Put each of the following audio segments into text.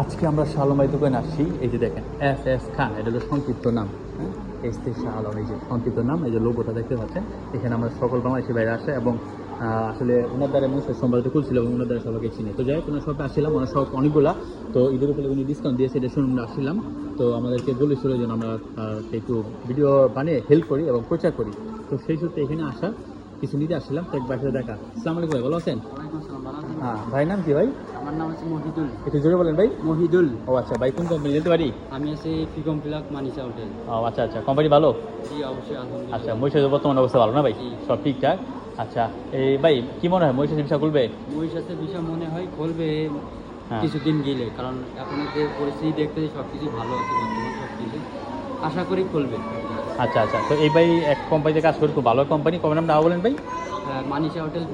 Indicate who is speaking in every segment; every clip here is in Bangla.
Speaker 1: আজকে আমরা আলম দোকানে আসছি এই যে দেখেন এস এস খান, এটা হলো সংক্ষিপ্ত নাম হ্যাঁ? এস তে শাহ এই যে সংক্ষিপ্ত নাম, এই যে লোগোটা দেখতে পাচ্ছেন। এখানে আমরা সকল বাংলাদেশি বাইরে আসে এবং আসলে ওনার দ্বারা মানুষের সম্পাদিত খুলছিল এবং ওনার দ্বারা সবাইকে চিনে। তো যাই হোক, ওনার সবাই আসছিলাম, ওনার সব অনেকগুলা। তো ঈদের উপরে উনি ডিসকাউন্ট দিয়েছে, এটা শুনে আমরা আসছিলাম। তো আমাদেরকে বলেছিল যেন আমরা একটু ভিডিও বানিয়ে হেল্প করি এবং প্রচার করি। তো সেই সূত্রে এখানে আসা কিছু নিতে আসছিলাম তো একবার সাথে দেখা। আসসালামু আলাইকুম ভাই ভালো আছেন? হ্যাঁ ভাই নাম কি ভাই?
Speaker 2: আমার নাম হচ্ছে মহিদুল।
Speaker 1: একটু জোরে বলেন ভাই।
Speaker 2: মহিদুল।
Speaker 1: ও আচ্ছা ভাই কোন কোম্পানি যেতে পারি?
Speaker 2: আমি আছি ফিকম প্লাক মানিসা হোটেল
Speaker 1: ও আচ্ছা আচ্ছা কোম্পানি ভালো?
Speaker 2: জি অবশ্যই আলহামদুলিল্লাহ।
Speaker 1: আচ্ছা মহিষাদের বর্তমান অবস্থা ভালো না ভাই? সব ঠিকঠাক? আচ্ছা এই ভাই কি মনে হয় মহিষাদ ব্যবসা খুলবে
Speaker 2: মহিষাতে বিষয় মনে হয় খুলবে
Speaker 1: হ্যাঁ।
Speaker 2: কিছুদিন গেলে কারণ এখন যে পরিস্থিতি দেখতে সব কিছু ভালো আছে বর্তমান সব কিছু আশা করি খুলবে
Speaker 1: আচ্ছা আচ্ছা। তো এই ভাই এক কোম্পানিতে কাজ করি খুব ভালো কোম্পানি কবে নাম নাও বলেন ভাই?
Speaker 2: মানিসা হোটেল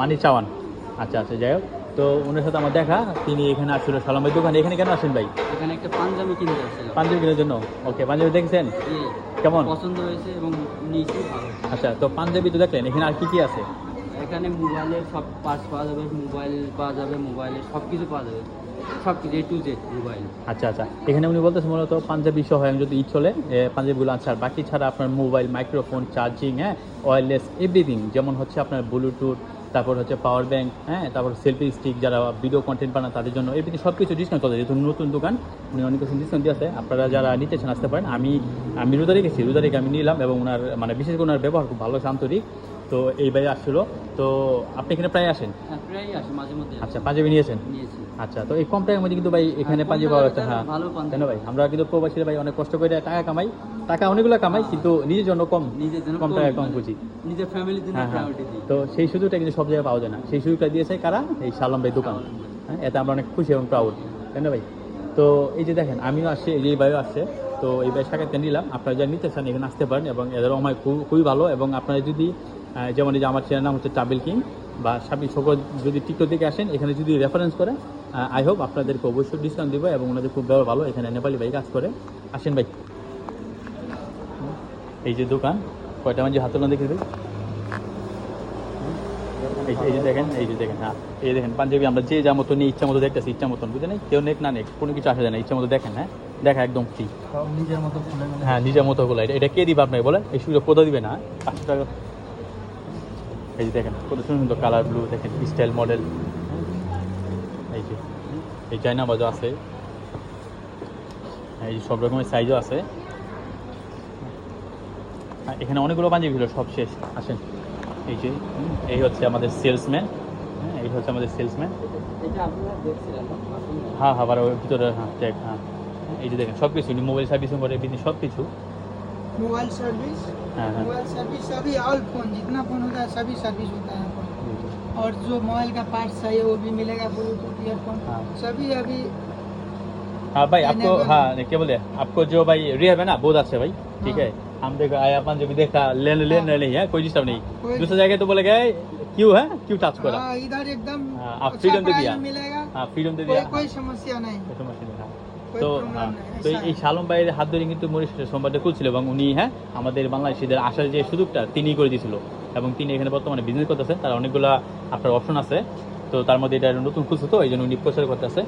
Speaker 1: মানি চাওয়ান। আচ্ছা আচ্ছা যাই হোক। তো ওনার সাথে আমার দেখা। তিনি এখানে আসছিল সালাম ভাই দোকানে। এখানে কেন আসেন ভাই?
Speaker 2: এখানে একটা পাঞ্জাবি কিনতে আসছিলাম।
Speaker 1: পাঞ্জাবি কেনার জন্য? ওকে পাঞ্জাবি দেখছেন? কেমন?
Speaker 2: পছন্দ হয়েছে এবং নিয়েছি
Speaker 1: আচ্ছা তো পাঞ্জাবি তো দেখলেন। এখানে আর কি কি আছে?
Speaker 2: এখানে মোবাইলের সব পার্টস পাওয়া যাবে মোবাইল পাওয়া যাবে মোবাইলের সব কিছু পাওয়া যাবে। মোবাইল
Speaker 1: আচ্ছা আচ্ছা। এখানে উনি এখন যদি চলে পাঞ্জাবিগুলো আছে বাকি ছাড়া আপনার মোবাইল মাইক্রোফোন চার্জিং হ্যাঁ যেমন হচ্ছে আপনার ব্লুটুথ তারপর হচ্ছে পাওয়ার ব্যাংক হ্যাঁ তারপর সেলফি স্টিক যারা ভিডিও কন্টেন্ট বানায় তাদের জন্য এভরিথিং সব কিছু ডিসকাউন্ট যেহেতু নতুন দোকান, উনি অনেক কিছু ডিসকাউন্ট আপনারা যারা নিতে চান, আসতে পারেন। আমি আমি রোজা রেখেছি, রোজা আমি নিলাম এবং ওনার মানে বিশেষ করে ওনার ব্যবহার খুব ভালো আন্তরিক তো এই ভাই আসছিল তো আপনি এখানে প্রায় আসেন?
Speaker 2: হ্যাঁ প্রায়ই আসে মাঝে মধ্যে।
Speaker 1: আচ্ছা পাঞ্জাবি নিয়েছেন
Speaker 2: নিয়েছি।
Speaker 1: আচ্ছা তো এই কম টাকার মধ্যে কিন্তু ভাই এখানে
Speaker 2: হ্যাঁ,
Speaker 1: পাঞ্জাবি পাওয়া যাচ্ছে হ্যাঁ।
Speaker 2: ভালো পাঞ্জাবি।
Speaker 1: তাই না ভাই আমরা কিন্তু প্রবাসীরা ভাই অনেক কষ্ট করে টাকা কামাই। টাকা অনেকগুলো কামাই কিন্তু নিজের জন্য কম
Speaker 2: নিজের জন্য
Speaker 1: কম টাকায় কম খুঁজি
Speaker 2: নিজের ফ্যামিলির জন্য
Speaker 1: হ্যাঁ হ্যাঁ।
Speaker 2: প্রায়োরিটি দিই।
Speaker 1: তো সেই সুযোগটা কিন্তু সব জায়গায় পাওয়া যায় না। সেই সুযোগটা দিয়েছে কারা? এই সালাম ভাই দোকান। হ্যাঁ এতে আমরা অনেক খুশি এবং প্রাউড তাই না ভাই। তো এই যে দেখেন, আমিও আসছি, এই যে ভাইও আসছে, তো এই ভাই সাক্ষাৎ নিলাম। আপনারা যারা নিতে চান, এখানে আসতে পারেন এবং এদের অমায় খুব- খুবই ভালো। এবং আপনারা যদি যেমন এই যে আমার চ্যানেল নাম হচ্ছে ট্রাভেল কিং বা সাবি সকল যদি টিকটক দিকে আসেন, এখানে যদি রেফারেন্স করে আই হোপ আপনাদেরকে অবশ্যই ডিসকাউন্ট দিব এবং ওনাদের খুব ভালো। এখানে নেপালি ভাই কাজ করে। আসেন ভাই। এই যে দোকান, কয়টা মানে হাতে দেখে দিই। এই যে- এই দেখেন এই যে দেখেন হ্যাঁ এই দেখেন পাঞ্জাবি আমরা যে যা মতো নিই ইচ্ছা মতো দেখতেছি ইচ্ছা মতন বুঝে নেই কেউ নেক না নেক কোনো কিছু আসা যায় না ইচ্ছা মতো দেখেন হ্যাঁ? দেখা একদম ফ্রি
Speaker 2: নিজের মতো
Speaker 1: হ্যাঁ নিজের মতো গুলো এটা এটা কে দিবে আপনাকে বলেন? এই সুযোগ কোথাও দিবে না পাঁচশো টাকা। এই যে দেখেন কত সুন্দর সুন্দর কালার ব্লু দেখেন স্টাইল মডেল এই যে এই চাইনা বাজও আছে। এই যে সব রকমের সাইজও আছে। হ্যাঁ, এখানে অনেকগুলো পাঞ্জাবি ছিল সব শেষ। আসেন। এই যে হুম, এই হচ্ছে আমাদের সেলসম্যান হ্যাঁ এই হচ্ছে আমাদের সেলসম্যান
Speaker 2: এটা আপনারা দেখছিলেন
Speaker 1: হ্যাঁ হ্যাঁ বারো ভিতরে হ্যাঁ চেক হ্যাঁ এই যে দেখেন সব কিছু মোবাইল সার্ভিসিং করে এমনি সব কিছু
Speaker 3: मोबाइल सर्विस
Speaker 1: হ্যাঁ হ্যাঁ
Speaker 3: मोबाइल सर्विस सभी ऑल फोन जितना फोन होता है सभी सर्विस होता है यहाँ पर और जो मोबाइल का पार्ट चाहिए वो भी मिलेगा ब्लूटूथ ईयरफोन
Speaker 1: हाँ।
Speaker 3: सभी अभी
Speaker 1: हाँ भाई आपको
Speaker 3: Enable-
Speaker 1: हाँ नहीं, क्या बोले आपको जो भाई रियर है ना बहुत अच्छा है भाई ठीक
Speaker 3: हाँ।
Speaker 1: है हम देखो आया अपन जो भी देखा लेन लेन
Speaker 3: हाँ।
Speaker 1: नहीं है कोई डिस्टर्ब नहीं
Speaker 3: कोई-
Speaker 1: दूसरी जगह तो बोले गए क्यों है क्यों टच करा
Speaker 3: हाँ, इधर एकदम
Speaker 1: हाँ, आप
Speaker 3: अच्छा
Speaker 1: freedom दे
Speaker 3: प्राइस
Speaker 1: दिया।
Speaker 3: में मिलेगा
Speaker 1: हाँ फ्रीडम दे
Speaker 3: कोई
Speaker 1: दिया
Speaker 3: कोई समस्या नहीं
Speaker 1: कोई समस्या नहीं, हाँ।
Speaker 3: कोई
Speaker 1: তো
Speaker 3: प्रॉब्लम
Speaker 1: হ্যাঁ
Speaker 3: नहीं
Speaker 1: তো
Speaker 3: ऐसा
Speaker 1: এই
Speaker 3: है।
Speaker 1: শালম ভাইয়ের হাত ধরে কিন্তু মরিশাসের সোমবারটা খুলছিল এবং উনি হ্যাঁ আমাদের বাংলাদেশিদের আসার যে সুযোগটা তিনিই করে দিয়েছিল এবং তিনি এখানে বর্তমানে বিজনেস করতেছেন তার অনেকগুলা আপনার অপশন আছে তো তার মধ্যে এটা নতুন খুলছে তো এই জন্য উনি প্রচার করতেছে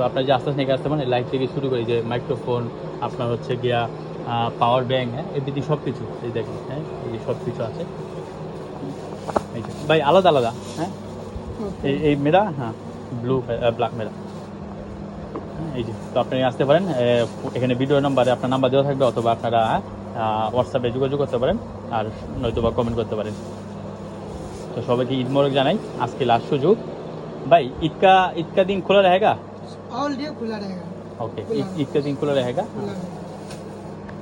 Speaker 1: তো আপনার যে আস্তে আস্তে এগিয়ে আসতে পারেন লাইট থেকে শুরু করে যে মাইক্রোফোন আপনার হচ্ছে গিয়া পাওয়ার ব্যাংক হ্যাঁ এমনি সব কিছু এই দেখেন হ্যাঁ এই সব কিছু আছে এই যে ভাই আলাদা আলাদা হ্যাঁ
Speaker 3: ओके।
Speaker 1: এই এই মেরা হ্যাঁ ব্লু ব্ল্যাক মেরা এই যে তো আপনি আসতে পারেন এ, এখানে ভিডিও নাম্বারে আপনার নাম্বার দেওয়া থাকবে অথবা আপনারা হোয়াটসঅ্যাপে যোগাযোগ করতে পারেন আর নয়তো বা কমেন্ট করতে পারেন তো সবাইকে ঈদ মোরক জানাই আজকে লাস্ট সুযোগ ভাই ঈদ का ईद का दिन खुला रहेगा
Speaker 3: ऑल डे खुला रहेगा।
Speaker 1: ओके एक, दिन
Speaker 3: खुला रहेगा।